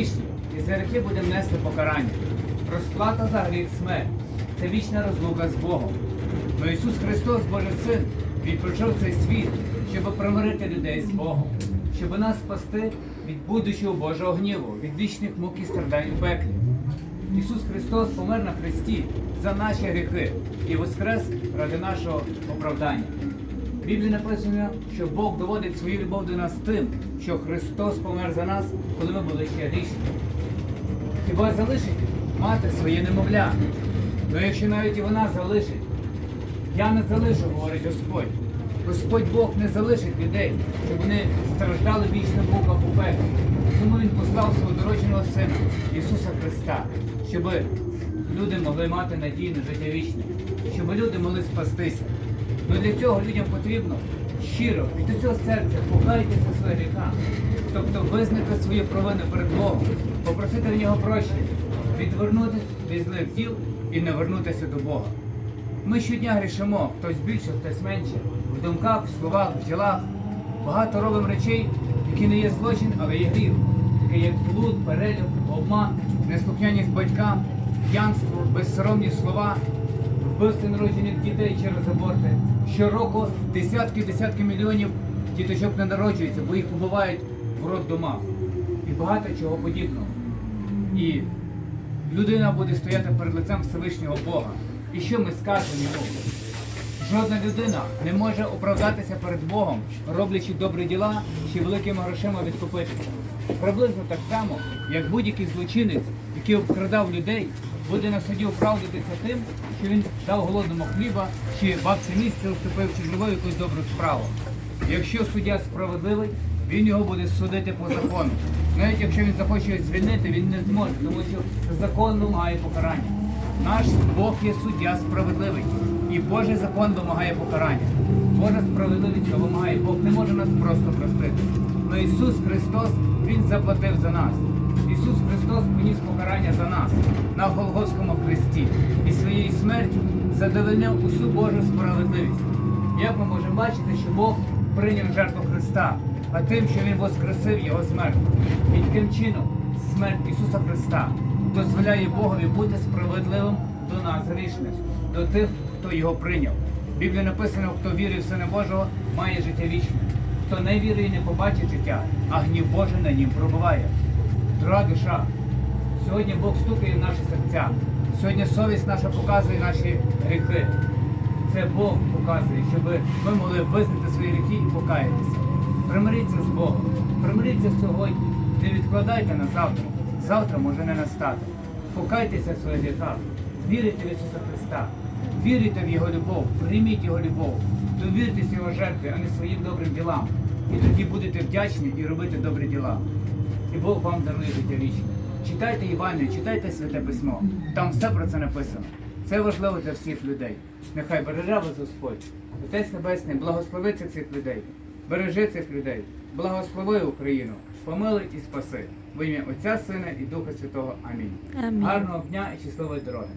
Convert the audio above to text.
грішні, і за гріхи будемо нести покарання. Розплата за гріх смерть це вічна розлука з Богом. Но Ісус Христос, Божий Син, Він прийшов цей світ, щоб примирити людей з Богом, щоб нас спасти від будучого Божого гніву, від вічних мук і страдань у пеклі. Ісус Христос помер на хресті за наші гріхи і воскрес ради нашого оправдання. В Біблії написано, що Бог доводить свою любов до нас тим, що Христос помер за нас, коли ми були ще грішні. Хіба залишить мати своє немовля? Ну якщо навіть і вона залишить, я не залишу, говорить Господь. Господь Бог не залишить людей, щоб вони страждали в вічних муках у пеклі. Тому Він послав свого дорожнього Сина, Ісуса Христа, щоб люди могли мати надію на життя вічне, щоб люди могли спастися. Ну для цього людям потрібно щиро від усього серця покаятися за свої гріха, тобто визнати свою провину перед Богом, попросити в нього прощення, відвернутися від злих діл і не вернутися до Бога. Ми щодня грішимо, хтось більше, хтось менше, в думках, в словах, в ділах. Багато робимо речей, які не є злочин, але є гріх, таке як блуд, перелюб, обман, неслухняність батькам, п'янство, безсоромні слова, вбивство народжених дітей через аборти. Щороку десятки десятки мільйонів діточок не народжуються, бо їх убивають в роддомах. І багато чого подібного. І людина буде стояти перед лицем Всевишнього Бога. І що ми скажемо йому? Жодна людина не може оправдатися перед Богом, роблячи добрі діла чи великими грошима відкупитися. Приблизно так само, як будь-який злочинець, який обкрадав людей, буде на суді оправдатися тим, що він дав голодному хліба чи бабці місце уступив чи зробив якусь добру справу. Якщо суддя справедливий, він його буде судити по закону. Навіть якщо він захоче звільнити, він не зможе, тому що закон вимагає покарання. Наш Бог є суддя справедливий, і Божий закон вимагає покарання. Божа справедливість вимагає. Бог не може нас просто простити. Но Ісус Христос, Він заплатив за нас. Ісус Христос поніс покарання за нас на Голгофському хресті і своєю смертю задовольнив усю Божу справедливість. Як ми можемо бачити, що Бог прийняв жертву Христа, а тим, що Він воскресив Його смерть. І таким чином смерть Ісуса Христа дозволяє Богові бути справедливим до нас, грішних, до тих, хто його прийняв. В Біблії написано, хто вірить в Сина Божого, має життя вічне. Хто не вірує, не побачить життя, а гнів Божий на нім пробуває. Дорога душа, сьогодні Бог стукає в наші серця. Сьогодні совість наша показує наші гріхи. Це Бог показує, щоб ми могли визнати свої гріхи і покаятися. Примиріться з Богом, примиріться сьогодні, не відкладайте на завтра. Завтра може не настати. Покайтеся в своїх гріхах, вірите в Ісуса Христа, вірите в Його любов, прийміть Його любов, довіртеся Його жертві, а не своїм добрим ділам. І тоді будете вдячні і робити добрі діла. І Бог вам дарує життя вічне. Читайте Івангелію, читайте Святе Письмо. Там все про це написано. Це важливо для всіх людей. Нехай береже вас Господь. Отець Небесний, благослови цих людей. Бережи цих людей. Благослови Україну. Помилуй і спаси. В ім'я Отця, Сина і Духа Святого. Амінь. Амінь. Гарного дня і щасливої дороги.